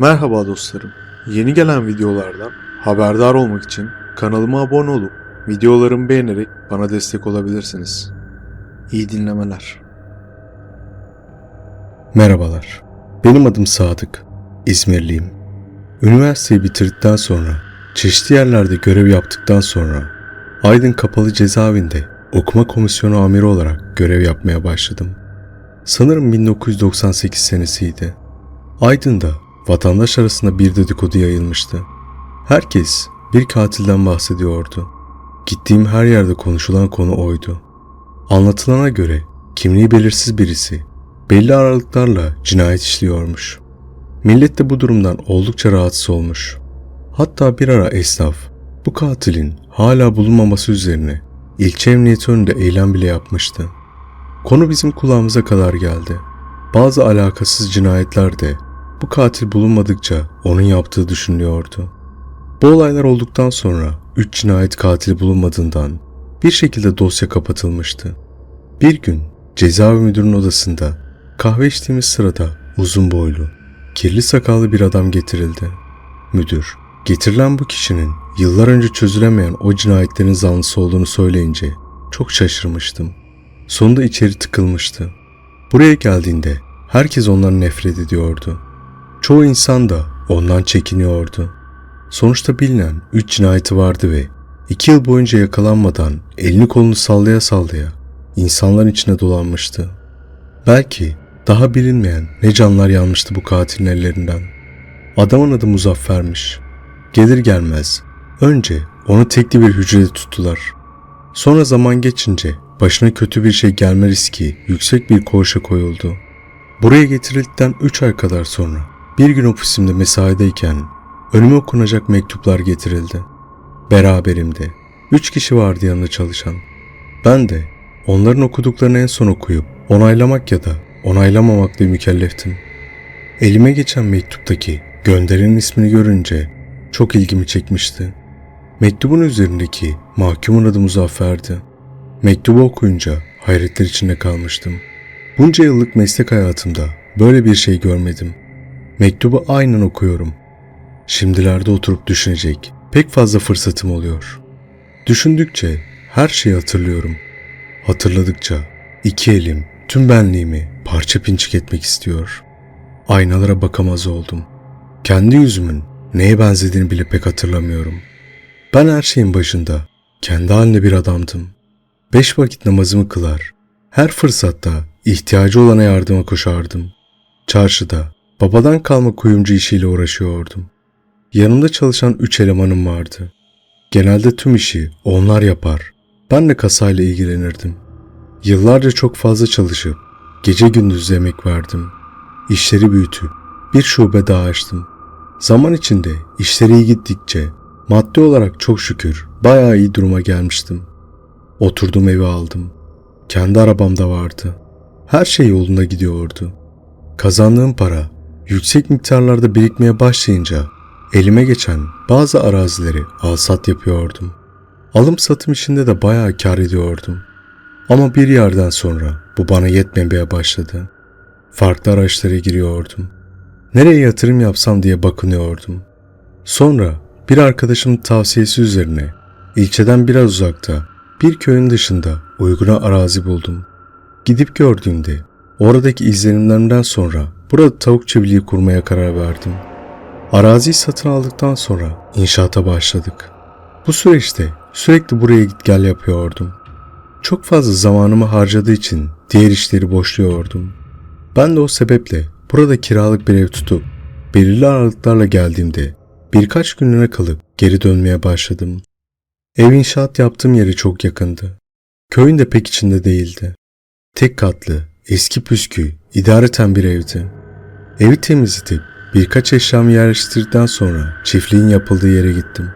Merhaba dostlarım. Yeni gelen videolardan haberdar olmak için kanalıma abone olup videolarımı beğenerek bana destek olabilirsiniz. İyi dinlemeler. Merhabalar. Benim adım Sadık. İzmirliyim. Üniversiteyi bitirdikten sonra, çeşitli yerlerde görev yaptıktan sonra Aydın Kapalı Cezaevinde okuma komisyonu amiri olarak görev yapmaya başladım. Sanırım 1998 senesiydi. Aydın'da vatandaş arasında bir dedikodu yayılmıştı. Herkes bir katilden bahsediyordu. Gittiğim her yerde konuşulan konu oydu. Anlatılana göre kimliği belirsiz birisi belli aralıklarla cinayet işliyormuş. Millet de bu durumdan oldukça rahatsız olmuş. Hatta bir ara esnaf bu katilin hala bulunmaması üzerine ilçe emniyeti önünde eylem bile yapmıştı. Konu bizim kulağımıza kadar geldi. Bazı alakasız cinayetler de bu katil bulunmadıkça onun yaptığı düşünülüyordu. Bu olaylar olduktan sonra 3 cinayet katili bulunmadığından bir şekilde dosya kapatılmıştı. Bir gün cezaevi müdürünün odasında kahve içtiğimiz sırada uzun boylu, kirli sakallı bir adam getirildi. Müdür, getirilen bu kişinin yıllar önce çözülemeyen o cinayetlerin zanlısı olduğunu söyleyince çok şaşırmıştım. Sonunda içeri tıkılmıştı. Buraya geldiğinde herkes ondan nefret ediyordu. Çoğu insan da ondan çekiniyordu. Sonuçta bilinen 3 cinayeti vardı ve 2 yıl boyunca yakalanmadan elini kolunu sallaya sallaya insanların içine dolanmıştı. Belki daha bilinmeyen ne canlar yanmıştı bu katilin ellerinden. Adamın adı Muzaffer'miş. Gelir gelmez önce onu tekli bir hücrede tuttular. Sonra zaman geçince başına kötü bir şey gelme riski yüksek bir koğuşa koyuldu. Buraya getirildikten 3 ay kadar sonra bir gün ofisimde mesaideyken önüme okunacak mektuplar getirildi. Beraberimde 3 kişi vardı yanında çalışan. Ben de onların okuduklarını en son okuyup onaylamak ya da onaylamamakla mükelleftim. Elime geçen mektuptaki gönderenin ismini görünce çok ilgimi çekmişti. Mektubun üzerindeki mahkumun adı Muzaffer'di. Mektubu okuyunca hayretler içinde kalmıştım. Bunca yıllık meslek hayatımda böyle bir şey görmedim. Mektubu aynen okuyorum. Şimdilerde oturup düşünecek pek fazla fırsatım oluyor. Düşündükçe her şeyi hatırlıyorum. Hatırladıkça iki elim tüm benliğimi parça pinçik etmek istiyor. Aynalara bakamaz oldum. Kendi yüzümün neye benzediğini bile pek hatırlamıyorum. Ben her şeyin başında kendi haline bir adamdım. Beş vakit namazımı kılar. Her fırsatta ihtiyacı olana yardıma koşardım. Çarşıda babadan kalma kuyumcu işiyle uğraşıyordum. Yanımda çalışan üç elemanım vardı. Genelde tüm işi onlar yapar. Ben de kasayla ilgilenirdim. Yıllarca çok fazla çalışıp gece gündüz emek verdim. İşleri büyütüp bir şube daha açtım. Zaman içinde işleri iyi gittikçe maddi olarak çok şükür bayağı iyi duruma gelmiştim. Oturdum evi aldım. Kendi arabam da vardı. Her şey yolunda gidiyordu. Kazandığım para yüksek miktarlarda birikmeye başlayınca elime geçen bazı arazileri alsat yapıyordum. Alım satım işinde de bayağı kar ediyordum. Ama bir yerden sonra bu bana yetmemeye başladı. Farklı araçlara giriyordum. Nereye yatırım yapsam diye bakınıyordum. Sonra bir arkadaşımın tavsiyesi üzerine ilçeden biraz uzakta bir köyün dışında uyguna arazi buldum. Gidip gördüğümde oradaki izlenimlerimden sonra burada tavuk çiftliği kurmaya karar verdim. Araziyi satın aldıktan sonra inşaata başladık. Bu süreçte sürekli buraya git gel yapıyordum. Çok fazla zamanımı harcadığı için diğer işleri boşluyordum. Ben de o sebeple burada kiralık bir ev tutup belirli aralıklarla geldiğimde birkaç günlüğüne kalıp geri dönmeye başladım. Ev inşaat yaptığım yeri çok yakındı. Köyün de pek içinde değildi. Tek katlı, eski püskü, idareten bir evdi. Evi temizletip birkaç eşyamı yerleştirdikten sonra çiftliğin yapıldığı yere gittim.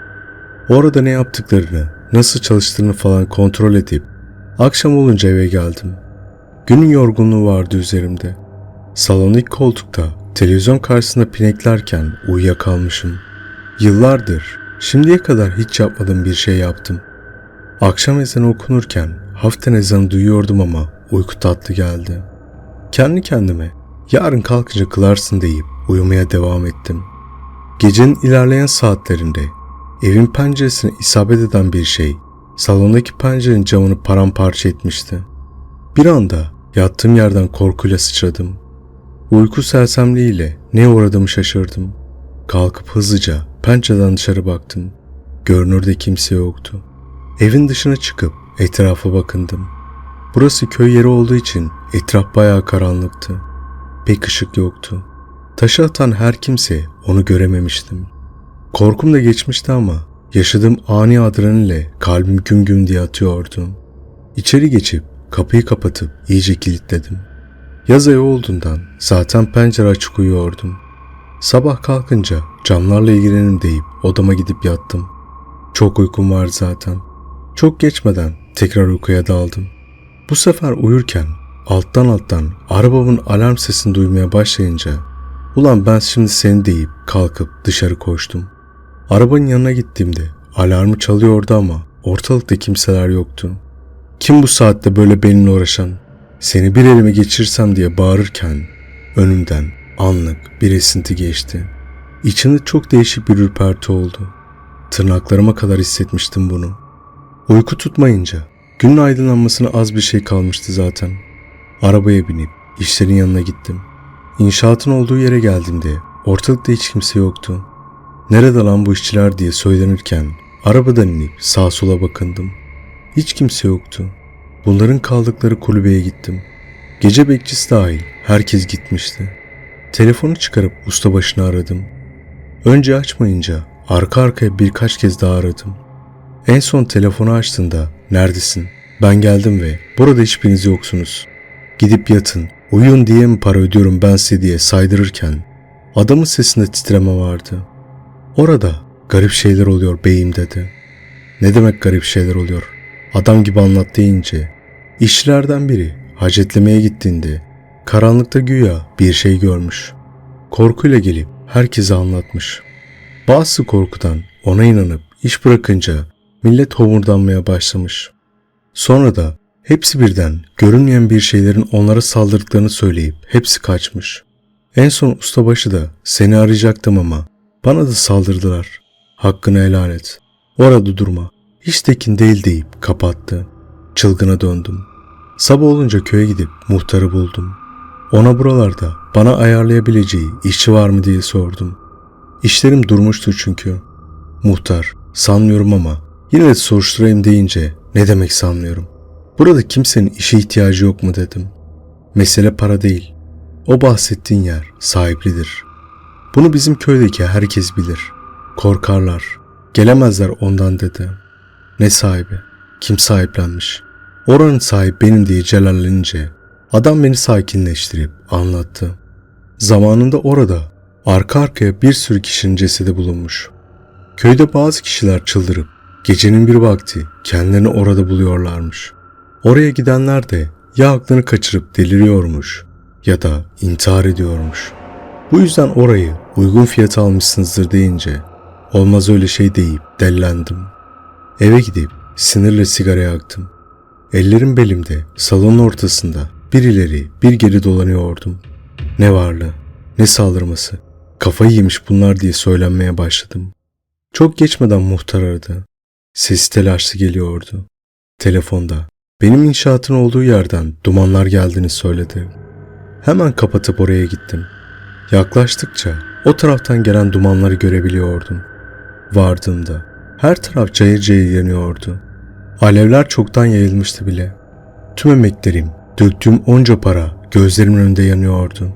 Orada ne yaptıklarını, nasıl çalıştığını falan kontrol edip akşam olunca eve geldim. Günün yorgunluğu vardı üzerimde. Salon ilk koltukta televizyon karşısında pineklerken uyuyakalmışım. Yıllardır şimdiye kadar hiç yapmadığım bir şey yaptım. Akşam ezanı okunurken hafiften ezanı duyuyordum ama uyku tatlı geldi. Kendi kendime yarın kalkınca kılarsın deyip uyumaya devam ettim. Gecenin ilerleyen saatlerinde evin penceresine isabet eden bir şey salondaki pencerenin camını paramparça etmişti. Bir anda yattığım yerden korkuyla sıçradım. Uyku sersemliğiyle ne uğradığımı şaşırdım. Kalkıp hızlıca pencereden dışarı baktım. Görünürde kimse yoktu. Evin dışına çıkıp etrafa bakındım. Burası köy yeri olduğu için etraf bayağı karanlıktı. Pek ışık yoktu. Taşı atan her kimse onu görememiştim. Korkum da geçmişti ama yaşadığım ani adrenalin kalbim güm güm diye atıyordu. İçeri geçip kapıyı kapatıp iyice kilitledim. Yaz ayı olduğundan zaten pencere açık uyuyordum. Sabah kalkınca camlarla ilgilenim deyip odama gidip yattım. Çok uykum var zaten. Çok geçmeden tekrar uykuya daldım. Bu sefer uyurken alttan alttan arabamın alarm sesini duymaya başlayınca ulan ben şimdi seni deyip kalkıp dışarı koştum. Arabanın yanına gittiğimde alarmı çalıyordu ama ortalıkta kimseler yoktu. Kim bu saatte böyle benimle uğraşan? Seni bir elime geçirsem diye bağırırken önümden anlık bir esinti geçti. İçinde çok değişik bir ürperti oldu. Tırnaklarıma kadar hissetmiştim bunu. Uyku tutmayınca günün aydınlanmasına az bir şey kalmıştı zaten. Arabaya binip işlerin yanına gittim. İnşaatın olduğu yere geldiğimde ortalıkta hiç kimse yoktu. Nerede lan bu işçiler diye söylenirken arabadan inip sağa sola bakındım. Hiç kimse yoktu. Bunların kaldıkları kulübeye gittim. Gece bekçisi dahil herkes gitmişti. Telefonu çıkarıp ustabaşını aradım. Önce açmayınca arka arkaya birkaç kez daha aradım. En son telefonu açtığında neredesin? Ben geldim ve burada hiçbiriniz yoksunuz. Gidip yatın, uyuyun diye mi para ödüyorum ben size diye saydırırken adamın sesinde titreme vardı. Orada garip şeyler oluyor beyim dedi. Ne demek garip şeyler oluyor? Adam gibi anlat deyince işçilerden biri hacetlemeye gittiğinde karanlıkta güya bir şey görmüş. Korkuyla gelip herkese anlatmış. Bazısı korkudan ona inanıp iş bırakınca millet homurdanmaya başlamış. Sonra da hepsi birden görünmeyen bir şeylerin onlara saldırdıklarını söyleyip hepsi kaçmış. En son ustabaşı da seni arayacaktım ama bana da saldırdılar. Hakkını helal et. Orada durma. Hiç tekin değil deyip kapattı. Çılgına döndüm. Sabah olunca köye gidip muhtarı buldum. Ona buralarda bana ayarlayabileceği işçi var mı diye sordum. İşlerim durmuştu çünkü. Muhtar, sanmıyorum ama yine de soruşturayım deyince ne demek sanmıyorum. Burada kimsenin işe ihtiyacı yok mu dedim. Mesele para değil. O bahsettiğin yer sahiplidir. Bunu bizim köydeki herkes bilir. Korkarlar. Gelemezler ondan dedi. Ne sahibi? Kim sahiplenmiş? Oranın sahibi benim diye celallenince adam beni sakinleştirip anlattı. Zamanında orada arka arkaya bir sürü kişinin cesedi bulunmuş. Köyde bazı kişiler çıldırıp gecenin bir vakti kendilerini orada buluyorlarmış. Oraya gidenler de ya aklını kaçırıp deliriyormuş ya da intihar ediyormuş. Bu yüzden orayı uygun fiyata almışsınızdır deyince olmaz öyle şey deyip dellendim. Eve gidip sinirle sigara yaktım. Ellerim belimde salonun ortasında bir ileri bir geri dolanıyordum. Ne varlığı ne saldırması kafayı yemiş bunlar diye söylenmeye başladım. Çok geçmeden muhtar aradı. Sesi telaşlı geliyordu. Telefonda benim inşaatın olduğu yerden dumanlar geldiğini söyledi. Hemen kapatıp oraya gittim. Yaklaştıkça o taraftan gelen dumanları görebiliyordum. Vardığımda her taraf cayır cayır yanıyordu. Alevler çoktan yayılmıştı bile. Tüm emeklerim, döktüğüm onca para gözlerimin önünde yanıyordu.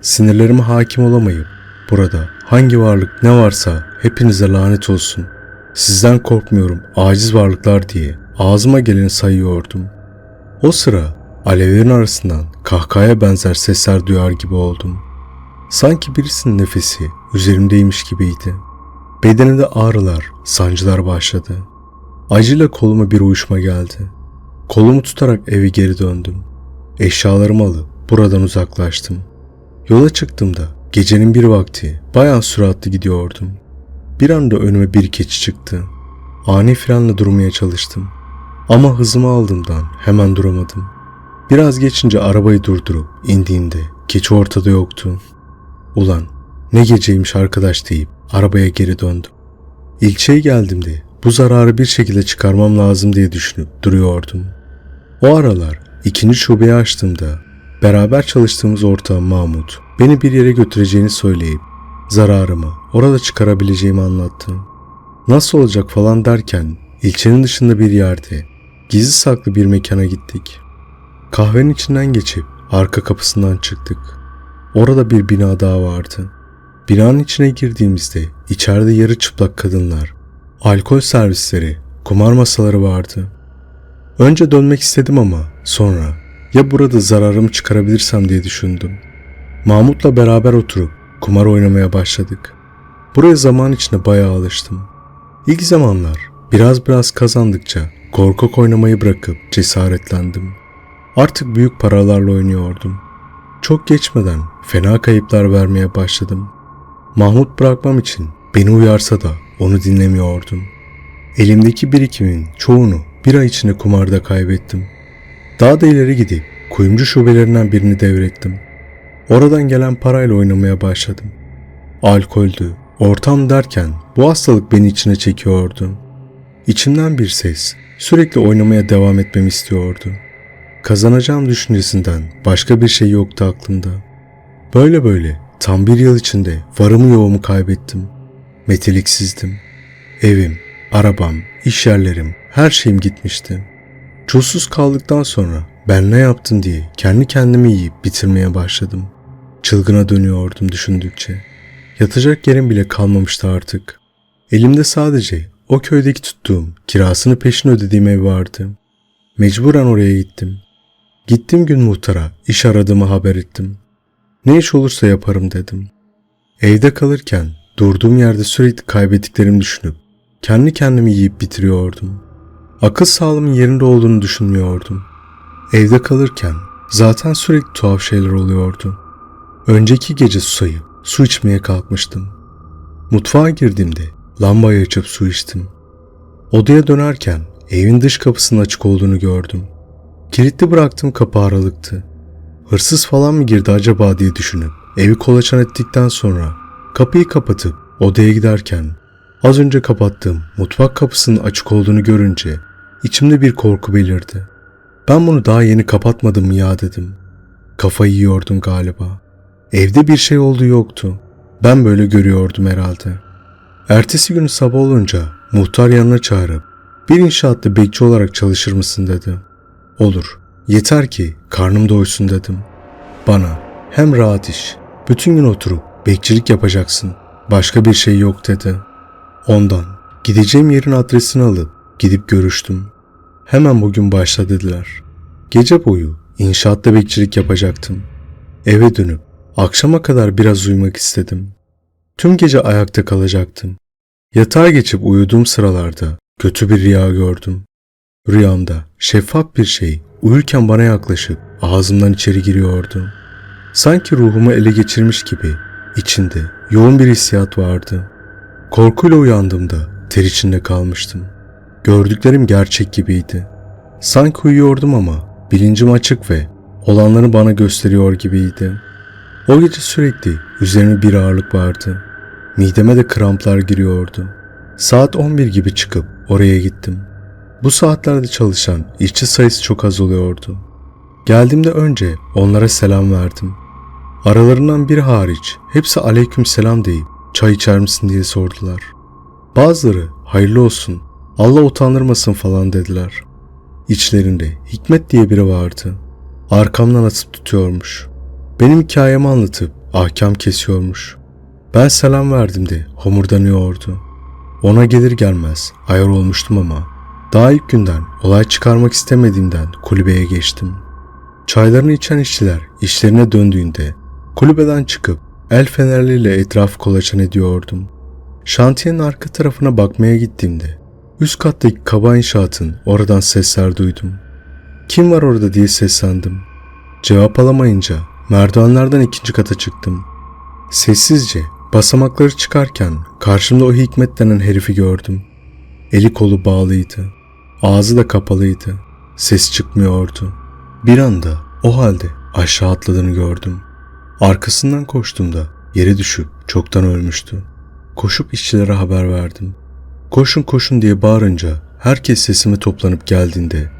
Sinirlerime hakim olamayıp burada hangi varlık ne varsa hepinize lanet olsun. Sizden korkmuyorum aciz varlıklar diye ağzıma geleni sayıyordum. O sıra alevlerin arasından kahkahaya benzer sesler duyar gibi oldum. Sanki birisinin nefesi üzerimdeymiş gibiydi. Bedenimde ağrılar, sancılar başladı. Acıyla koluma bir uyuşma geldi. Kolumu tutarak eve geri döndüm. Eşyalarımı alıp buradan uzaklaştım. Yola çıktığımda gecenin bir vakti bayağı süratli gidiyordum. Bir anda önüme bir keçi çıktı. Ani frenle durmaya çalıştım. Ama hızımı aldığımdan hemen duramadım. Biraz geçince arabayı durdurup indiğimde keçi ortada yoktu. Ulan Ne geceymiş arkadaş deyip arabaya geri döndüm. İlçeye geldiğimde bu zararı bir şekilde çıkarmam lazım diye düşünüp duruyordum. O aralar ikinci şubeyi açtığımda beraber çalıştığımız ortağım Mahmut beni bir yere götüreceğini söyleyip zararımı orada çıkarabileceğimi anlattı. Nasıl olacak falan derken ilçenin dışında bir yerde gizli saklı bir mekana gittik. Kahvenin içinden geçip arka kapısından çıktık. Orada bir bina daha vardı. Binanın içine girdiğimizde içeride yarı çıplak kadınlar, alkol servisleri, kumar masaları vardı. Önce dönmek istedim ama sonra ya burada zararımı çıkarabilirsem diye düşündüm. Mahmut'la beraber oturup kumar oynamaya başladık. Buraya zaman içinde bayağı alıştım. İlk zamanlar biraz biraz kazandıkça korkak oynamayı bırakıp cesaretlendim. Artık büyük paralarla oynuyordum. Çok geçmeden fena kayıplar vermeye başladım. Mahmut bırakmam için beni uyarsa da onu dinlemiyordum. Elimdeki birikimin çoğunu bir ay içinde kumarda kaybettim. Daha da ileri gidip kuyumcu şubelerinden birini devrettim. Oradan gelen parayla oynamaya başladım. Alkoldü, ortam derken bu hastalık beni içine çekiyordu. İçimden bir ses sürekli oynamaya devam etmemi istiyordu. Kazanacağım düşüncesinden başka bir şey yoktu aklımda. Böyle böyle tam bir yıl içinde varımı yoğumu kaybettim. Meteliksizdim. Evim, arabam, iş yerlerim, her şeyim gitmişti. Çulsuz kaldıktan sonra ben ne yaptım diye kendi kendimi yiyip bitirmeye başladım. Çılgına dönüyordum düşündükçe. Yatacak yerim bile kalmamıştı artık. Elimde sadece o köydeki tuttuğum, kirasını peşin ödediğim ev vardı. Mecburen oraya gittim. Gittiğim gün muhtara iş aradığımı haber ettim. Ne iş olursa yaparım dedim. Evde kalırken durduğum yerde sürekli kaybettiklerimi düşünüp kendi kendimi yiyip bitiriyordum. Akıl sağlığımın yerinde olduğunu düşünmüyordum. Evde kalırken zaten sürekli tuhaf şeyler oluyordu. Önceki gece susayıp su içmeye kalkmıştım. Mutfağa girdiğimde lambayı açıp su içtim. Odaya dönerken evin dış kapısının açık olduğunu gördüm. Kilitli bıraktığım kapı aralıktı. Hırsız falan mı girdi acaba diye düşünüp evi kolaçan ettikten sonra kapıyı kapatıp odaya giderken az önce kapattığım mutfak kapısının açık olduğunu görünce içimde bir korku belirdi. Ben bunu daha yeni kapatmadım mı ya dedim. Kafayı yiyordum galiba. Evde bir şey olduğu yoktu. Ben böyle görüyordum herhalde. Ertesi günü sabah olunca muhtar yanına çağırıp bir inşaatta bekçi olarak çalışır mısın dedi. Olur. Yeter ki karnım doysun dedim. Bana hem rahat iş, bütün gün oturup bekçilik yapacaksın. Başka bir şey yok dedi. Ondan gideceğim yerin adresini alıp gidip görüştüm. Hemen bugün başla dediler. Gece boyu inşaatta bekçilik yapacaktım. Eve dönüp akşama kadar biraz uyumak istedim. Tüm gece ayakta kalacaktım. Yatağa geçip uyuduğum sıralarda kötü bir rüya gördüm. Rüyamda şeffaf bir şey uyurken bana yaklaşıp ağzımdan içeri giriyordu. Sanki ruhumu ele geçirmiş gibi içinde yoğun bir hissiyat vardı. Korkuyla uyandığımda ter içinde kalmıştım. Gördüklerim gerçek gibiydi. Sanki uyuyordum ama bilincim açık ve olanları bana gösteriyor gibiydi. O gece sürekli üzerime bir ağırlık vardı. Mideme de kramplar giriyordu. Saat 11 gibi çıkıp oraya gittim. Bu saatlerde çalışan işçi sayısı çok az oluyordu. Geldiğimde önce onlara selam verdim. Aralarından biri hariç hepsi aleyküm selam deyip çay içer misin diye sordular. Bazıları hayırlı olsun, Allah utandırmasın falan dediler. İçlerinde Hikmet diye biri vardı. Arkamdan atıp tutuyormuş. Benim hikayemi anlatıp ahkam kesiyormuş. Ben selam verdiğimde homurdanıyordu. Ona gelir gelmez ayar olmuştum ama daha ilk günden olay çıkarmak istemediğimden kulübeye geçtim. Çaylarını içen işçiler işlerine döndüğünde kulübeden çıkıp el fenerleriyle etrafı kolaçan ediyordum. Şantiyenin arka tarafına bakmaya gittiğimde üst kattaki kaba inşaatın oradan sesler duydum. Kim var orada diye seslendim. Cevap alamayınca merdivenlerden ikinci kata çıktım. Sessizce basamakları çıkarken karşımda o Hikmet denen herifi gördüm. Eli kolu bağlıydı. Ağzı da kapalıydı. Ses çıkmıyordu. Bir anda o halde aşağı atladığını gördüm. Arkasından koştuğumda yere düşüp çoktan ölmüştü. Koşup işçilere haber verdim. Koşun koşun diye bağırınca herkes sesime toplanıp geldiğinde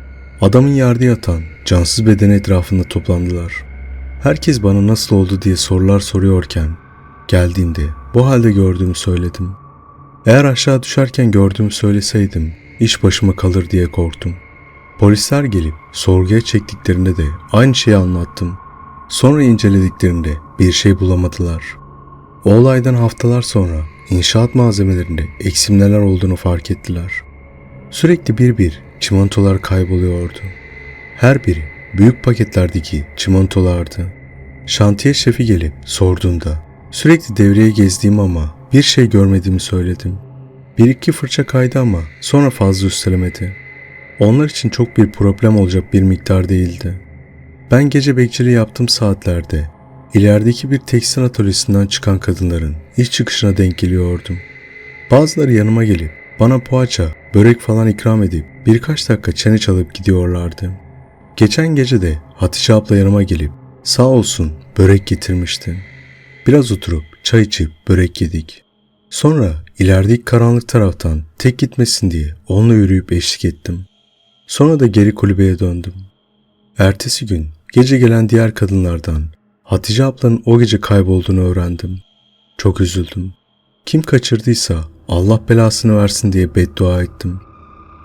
adamın yerde yatan cansız bedeni etrafında toplandılar. Herkes bana nasıl oldu diye sorular soruyorken geldiğinde bu halde gördüğümü söyledim. Eğer aşağı düşerken gördüğümü söyleseydim iş başıma kalır diye korktum. Polisler gelip sorguya çektiklerinde de aynı şeyi anlattım. Sonra incelediklerinde bir şey bulamadılar. O olaydan haftalar sonra inşaat malzemelerinde eksimler olduğunu fark ettiler. Sürekli bir bir çimentolar kayboluyordu. Her biri büyük paketlerdeki çimentolardı. Şantiye şefi gelip sorduğunda sürekli devreye gezdiğim ama bir şey görmediğimi söyledim. Bir iki fırça kaydı ama sonra fazla üstelemedi. Onlar için çok bir problem olacak bir miktar değildi. Ben gece bekçiliği yaptığım saatlerde ilerideki bir tekstil atölyesinden çıkan kadınların iş çıkışına denk geliyordum. Bazıları yanıma gelip bana poğaça, börek falan ikram edip birkaç dakika çene çalıp gidiyorlardı. Geçen gece de Hatice abla yanıma gelip sağ olsun börek getirmişti. Biraz oturup çay içip börek yedik. Sonra ilerideki karanlık taraftan tek gitmesin diye onunla yürüyüp eşlik ettim. Sonra da geri kulübeye döndüm. Ertesi gün gece gelen diğer kadınlardan Hatice ablanın o gece kaybolduğunu öğrendim. Çok üzüldüm. Kim kaçırdıysa Allah belasını versin diye beddua ettim.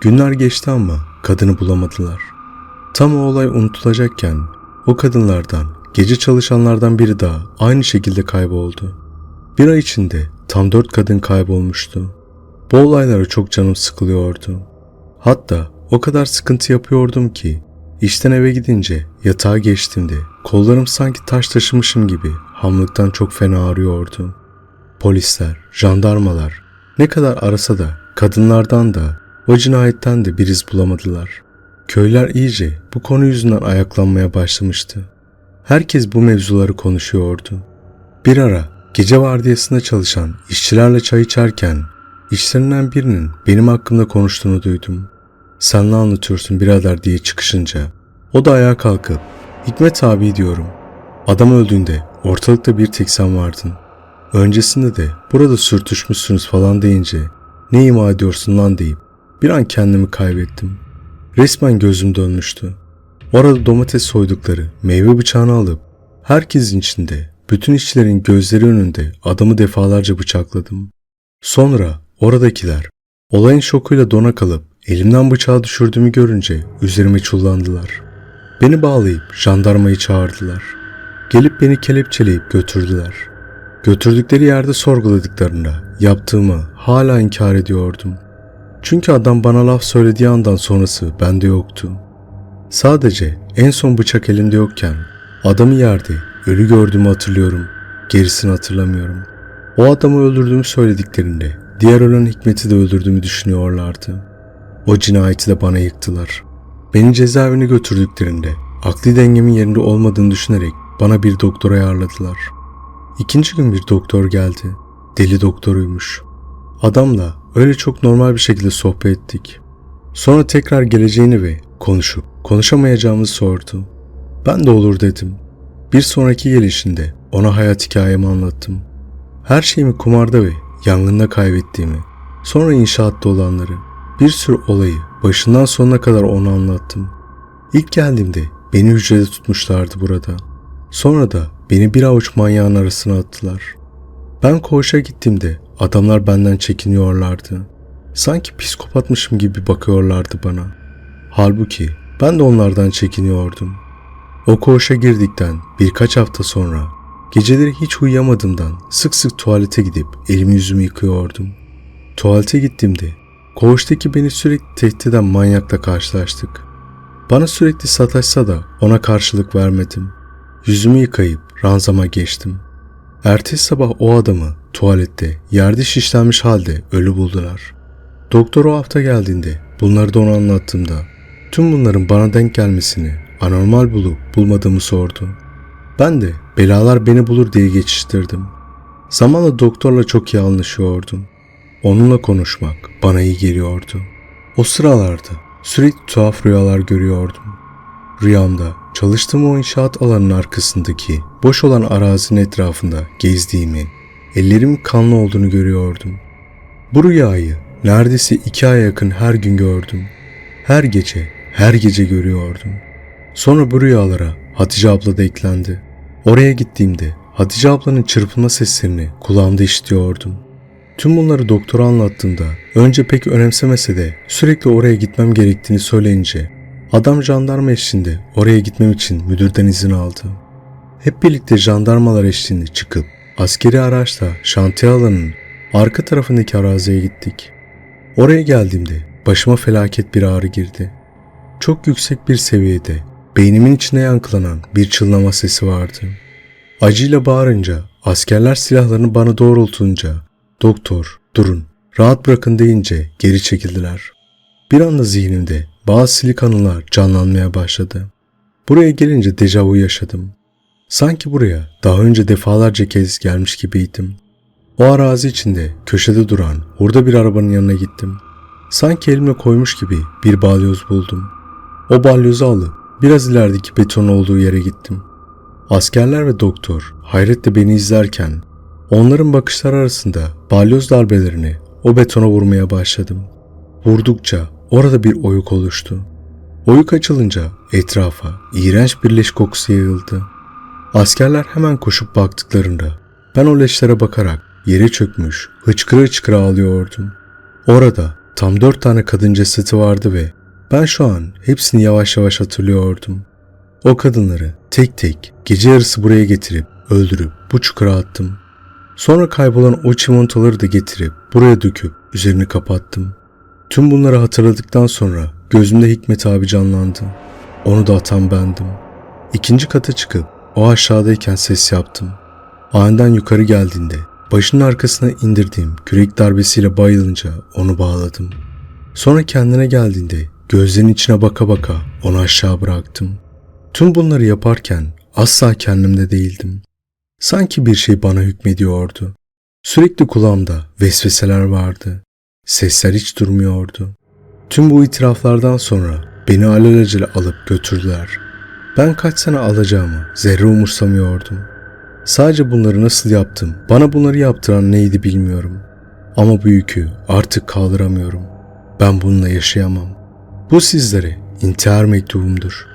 Günler geçti ama kadını bulamadılar. Tam o olay unutulacakken o kadınlardan gece çalışanlardan biri daha aynı şekilde kayboldu. Bir ay içinde tam dört kadın kaybolmuştu. Bu olaylara çok canım sıkılıyordu. Hatta o kadar sıkıntı yapıyordum ki işten eve gidince yatağa geçtiğimde kollarım sanki taş taşımışım gibi hamlıktan çok fena ağrıyordu. Polisler, jandarmalar ne kadar arasa da kadınlardan da o cinayetten de bir iz bulamadılar. Köyler iyice bu konu yüzünden ayaklanmaya başlamıştı. Herkes bu mevzuları konuşuyordu. Bir ara gece vardiyasında çalışan işçilerle çay içerken işlerinden birinin benim hakkımda konuştuğunu duydum. Sen ne anlatıyorsun birader diye çıkışınca o da ayağa kalkıp Hikmet abi diyorum. Adam öldüğünde ortalıkta bir tek sen vardın. Öncesinde de burada sürtüşmüşsünüz falan deyince ne ima ediyorsun lan deyip bir an kendimi kaybettim. Resmen gözüm dönmüştü. Orada domates soydukları meyve bıçağını alıp herkesin içinde bütün işçilerin gözleri önünde adamı defalarca bıçakladım. Sonra oradakiler olayın şokuyla dona kalıp elimden bıçağı düşürdüğümü görünce üzerime çullandılar. Beni bağlayıp jandarmayı çağırdılar. Gelip beni kelepçeleyip götürdüler. Götürdükleri yerde sorguladıklarında yaptığımı hala inkar ediyordum. Çünkü adam bana laf söylediği andan sonrası bende yoktu. Sadece en son bıçak elimde yokken adamı yerde ölü gördüğümü hatırlıyorum. Gerisini hatırlamıyorum. O adamı öldürdüğümü söylediklerinde diğer ölen Hikmet'i de öldürdüğümü düşünüyorlardı. O cinayeti de bana yıktılar. Beni cezaevine götürdüklerinde akli dengemin yerinde olmadığını düşünerek bana bir doktor ayarladılar. İkinci gün bir doktor geldi. Deli doktoruymuş. Adamla öyle çok normal bir şekilde sohbet ettik. Sonra tekrar geleceğini ve konuşup konuşamayacağımızı sordu. Ben de olur dedim. Bir sonraki gelişinde ona hayat hikayemi anlattım. Her şeyimi kumarda ve yangında kaybettiğimi, sonra inşaatta olanları, bir sürü olayı başından sonuna kadar ona anlattım. İlk geldiğimde beni hücrede tutmuşlardı burada. Sonra da beni bir avuç manyağın arasına attılar. Ben koğuşa gittiğimde adamlar benden çekiniyorlardı. Sanki psikopatmışım gibi bakıyorlardı bana. Halbuki ben de onlardan çekiniyordum. O koğuşa girdikten birkaç hafta sonra geceleri hiç uyuyamadığımdan sık sık tuvalete gidip elimi yüzümü yıkıyordum. Tuvalete gittiğimde koğuştaki beni sürekli tehdit eden manyakla karşılaştık. Bana sürekli sataşsa da ona karşılık vermedim. Yüzümü yıkayıp ranzama geçtim. Ertesi sabah o adamı tuvalette yerde şişlenmiş halde ölü buldular. Doktor o hafta geldiğinde bunları da ona anlattığımda tüm bunların bana denk gelmesini anormal bulup bulmadığımı sordu. Ben de belalar beni bulur diye geçiştirdim. Zamanla doktorla çok iyi anlaşıyordum. Onunla konuşmak bana iyi geliyordu. O sıralarda sürekli tuhaf rüyalar görüyordum. Rüyamda çalıştığım o inşaat alanının arkasındaki boş olan arazinin etrafında gezdiğimi, ellerimin kanlı olduğunu görüyordum. Bu rüyayı neredeyse iki aya yakın her gün gördüm. Her gece, her gece görüyordum. Sonra bu rüyalara Hatice abla da eklendi. Oraya gittiğimde Hatice ablanın çırpınma seslerini kulağımda işitiyordum. Tüm bunları doktora anlattığımda önce pek önemsemese de sürekli oraya gitmem gerektiğini söyleyince adam jandarma eşliğinde oraya gitmem için müdürden izin aldı. Hep birlikte jandarmalar eşliğinde çıkıp askeri araçla şantiye alanının arka tarafındaki araziye gittik. Oraya geldiğimde başıma felaket bir ağrı girdi. Çok yüksek bir seviyede beynimin içine yankılanan bir çınlama sesi vardı. Acıyla bağırınca askerler silahlarını bana doğrultunca doktor durun rahat bırakın deyince geri çekildiler. Bir anda zihnimde bazı silik anılar canlanmaya başladı. Buraya gelince dejavu yaşadım. Sanki buraya daha önce defalarca kez gelmiş gibiydim. O arazi içinde köşede duran hurda bir arabanın yanına gittim. Sanki elime koymuş gibi bir balyoz buldum. O balyozu alıp biraz ilerideki beton olduğu yere gittim. Askerler ve doktor hayretle beni izlerken onların bakışlar arasında balyoz darbelerini o betona vurmaya başladım. Vurdukça orada bir oyuk oluştu. Oyuk açılınca etrafa iğrenç bir leş kokusu yayıldı. Askerler hemen koşup baktıklarında ben o leşlere bakarak yere çökmüş, hıçkıra hıçkıra ağlıyordum. Orada tam dört tane kadın cesedi vardı ve ben şu an hepsini yavaş yavaş hatırlıyordum. O kadınları tek tek gece yarısı buraya getirip öldürüp bu çukura attım. Sonra kaybolan o çimentoları da getirip buraya döküp üzerini kapattım. Tüm bunları hatırladıktan sonra gözümde Hikmet abi canlandı. Onu da atan bendim. İkinci kata çıkıp o aşağıdayken ses yaptım. Aniden yukarı geldiğinde başının arkasına indirdiğim kürek darbesiyle bayılınca onu bağladım. Sonra kendine geldiğinde gözlerinin içine baka baka onu aşağı bıraktım. Tüm bunları yaparken asla kendimde değildim. Sanki bir şey bana hükmediyordu. Sürekli kulağımda vesveseler vardı. Sesler hiç durmuyordu. Tüm bu itiraflardan sonra beni alelacele alıp götürdüler. Ben kaç sene alacağımı zerre umursamıyordum. Sadece bunları nasıl yaptım, bana bunları yaptıran neydi bilmiyorum. Ama bu yükü artık kaldıramıyorum. Ben bununla yaşayamam. Bu sizlere intihar mektubumdur.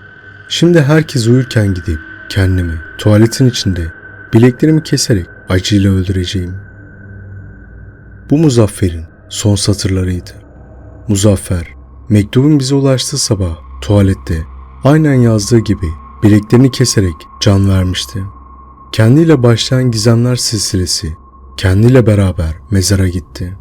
Şimdi herkes uyurken gidip kendimi tuvaletin içinde bileklerimi keserek acıyla öldüreceğim. Bu Muzaffer'in son satırlarıydı. Muzaffer, mektubun bize ulaştığı sabah tuvalette aynen yazdığı gibi bileklerini keserek can vermişti. Kendiyle başlayan gizemler silsilesi kendiyle beraber mezara gitti.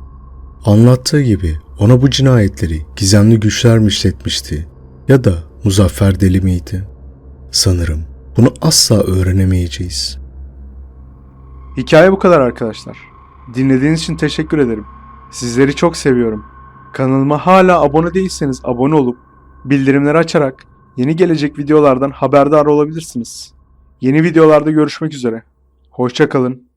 Anlattığı gibi ona bu cinayetleri gizemli güçler mi işletmişti ya da Muzaffer deli miydi? Sanırım bunu asla öğrenemeyeceğiz. Hikaye bu kadar arkadaşlar. Dinlediğiniz için teşekkür ederim. Sizleri çok seviyorum. Kanalıma hala abone değilseniz abone olup bildirimleri açarak yeni gelecek videolardan haberdar olabilirsiniz. Yeni videolarda görüşmek üzere. Hoşça kalın.